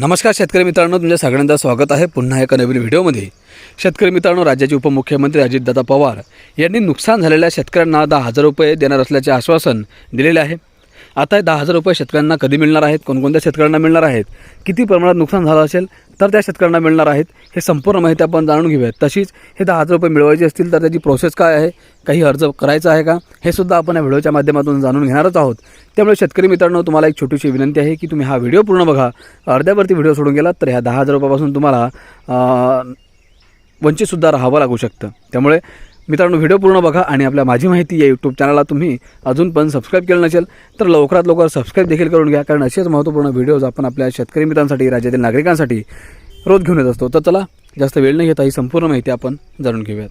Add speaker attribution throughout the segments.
Speaker 1: नमस्कार शेतकरी मित्रांनो तुमच्या सगळ्यांचं स्वागत आहे पुन्हा एका नवीन व्हिडिओमध्ये. शेतकरी मित्रांनो राज्याचे उपमुख्यमंत्री अजितदादा पवार यांनी नुकसान झालेल्या शेतकऱ्यांना दहा हजार रुपये देणार असल्याचे आश्वासन दिलेले आहे. आता दहा हजार रुपये शेतकऱ्यांना कधी मिळणार आहेत? कोणकोणत्या शेतकऱ्यांना मिळणार आहेत? किती प्रमाणात नुकसान झालं असेल तर त्या शेतकऱ्यांना मिळणार आहेत? हे संपूर्ण माहिती आपण जाणून घेऊयात. तशीच हे दहा हजार रुपये मिळवायचे असतील तर त्याची प्रोसेस काय आहे? काही अर्ज करायचा आहे का? हे सुद्धा आपण या व्हिडिओच्या माध्यमातून जाणून घेणारच आहोत. त्यामुळे शेतकरी मित्रांनो तुम्हाला एक छोटीशी विनंती आहे की तुम्ही हा व्हिडिओ पूर्ण बघा. अर्ध्यावरती व्हिडिओ सोडून गेलात तर ह्या दहा हजार रुपयापासून तुम्हाला वंचितसुद्धा राहावं लागू शकतं. त्यामुळे मित्रांनो व्हिडिओ पूर्ण बघा आणि आपल्या माझी माहिती या यूट्यूब चॅनलला तुम्ही अजून पण सबस्क्राईब केलं नसेल तर लवकरात लवकर सबस्क्राईब देखील करून घ्या कारण असेच महत्त्वपूर्ण व्हिडिओज आपण आपल्या शेतकरी मित्रांसाठी राज्यातील नागरिकांसाठी रोज घेऊन येत असतो. तर चला जास्त वेळ न घेता ही संपूर्ण माहिती आपण जाणून घेऊयात.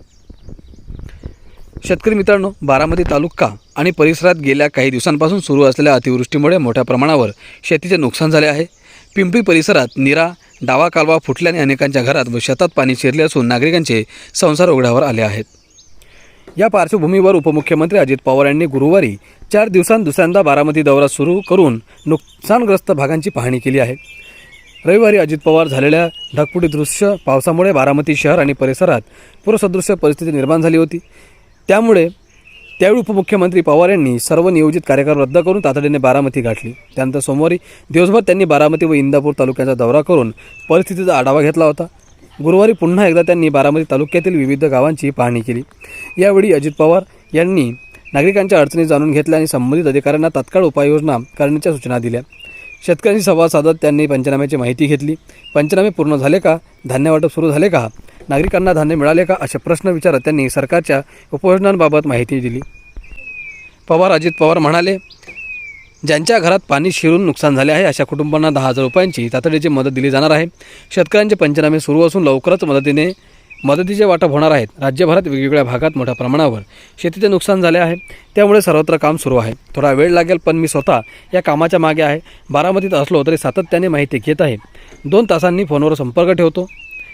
Speaker 1: शेतकरी मित्रांनो बारामती तालुका आणि परिसरात गेल्या काही दिवसांपासून सुरू असलेल्या अतिवृष्टीमुळे मोठ्या प्रमाणावर शेतीचे नुकसान झाले आहे. पिंपरी परिसरात निरा डावा कालवा फुटल्याने अनेकांच्या घरात व शेतात पाणी शिरले असून नागरिकांचे संसार उघड्यावर आले आहेत. या पार्श्वभूमीवर उपमुख्यमंत्री अजित पवार यांनी गुरुवारी चार दिवसांत दुसऱ्यांदा बारामती दौरा सुरू करून नुकसानग्रस्त भागांची पाहणी केली आहे. रविवारी अजित पवार झालेल्या ढगपुटी दृश्य पावसामुळे बारामती शहर आणि परिसरात पूरसदृश्य परिस्थिती निर्माण झाली होती. त्यामुळे त्यावेळी उपमुख्यमंत्री पवार यांनी सर्व नियोजित कार्यक्रम रद्द करून तातडीने बारामती गाठली. त्यानंतर सोमवारी दिवसभर त्यांनी बारामती व इंदापूर तालुक्याचा दौरा करून परिस्थितीचा आढावा घेतला होता. गुरुवारी पुन्हा एकदा त्यांनी बारामती तालुक्यातील विविध गावांची पाहणी केली. यावेळी अजित पवार यांनी नागरिकांच्या अडचणी जाणून घेतल्या आणि संबंधित अधिकाऱ्यांना तात्काळ उपाययोजना करण्याच्या सूचना दिल्या. शेतकऱ्यांशी संवाद साधत त्यांनी पंचनाम्याची माहिती घेतली. पंचनामे पूर्ण झाले का? धान्य वाटप सुरू झाले का? नागरिकांना धान्य मिळाले का? असे प्रश्न विचारत त्यांनी सरकारच्या उपाययोजनांबाबत माहिती दिली. पवार अजित पवार म्हणाले ज्यांच्या घरात पाणी शिरून नुकसान झाले आहे अशा कुटुंबांना दहा हजार रुपयांची तातडीची मदत दिली जाणार आहे. शेतकऱ्यांचे पंचनामे सुरू असून लवकरच मदतीने मदतीचे वाटप होणार आहेत. राज्यभरात वेगवेगळ्या भागात मोठ्या प्रमाणावर शेतीचे नुकसान झाले आहे. त्यामुळे सर्वत्र काम सुरू आहे. थोडा वेळ लागेल पण मी स्वतः या कामाच्या मागे आहे. बारामतीत असलो तरी सातत्याने माहिती घेत आहे. दोन तासांनी फोनवर संपर्क ठेवतो.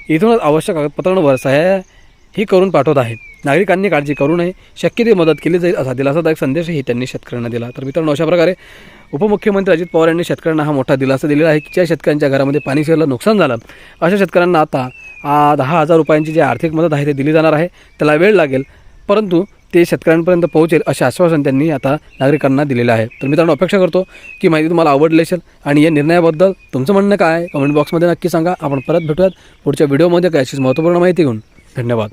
Speaker 1: इथूनच आवश्यक कागदपत्रांवर सह्या ही करून पाठवत आहे नागरिकांनी काळजी करू नये. शक्य ती मदत केली जाईल असा दिलासादायक संदेशही त्यांनी शेतकऱ्यांना दिला. तर मित्रांनो अशा प्रकारे उपमुख्यमंत्री अजित पवार यांनी शेतकऱ्यांना हा मोठा दिलासा दिलेला आहे की ज्या शेतकऱ्यांच्या घरामध्ये पाणी शिरलं नुकसान झालं अशा शेतकऱ्यांना आता दहा हजार रुपयांची जी आर्थिक मदत आहे ते दिली जाणार आहे. त्याला वेळ लागेल परंतु ते शेतकऱ्यांपर्यंत पोहोचेल असे आश्वासन त्यांनी आता नागरिकांना दिलेलं आहे. तर मित्रांनो अपेक्षा करतो की माहिती तुम्हाला आवडली असेल आणि या निर्णयाबद्दल तुमचं म्हणणं काय? कमेंट बॉक्समध्ये नक्की सांगा. आपण परत भेटूयात पुढच्या व्हिडिओमध्ये. काय अशीच महत्त्वपूर्ण माहिती घेऊन. धन्यवाद.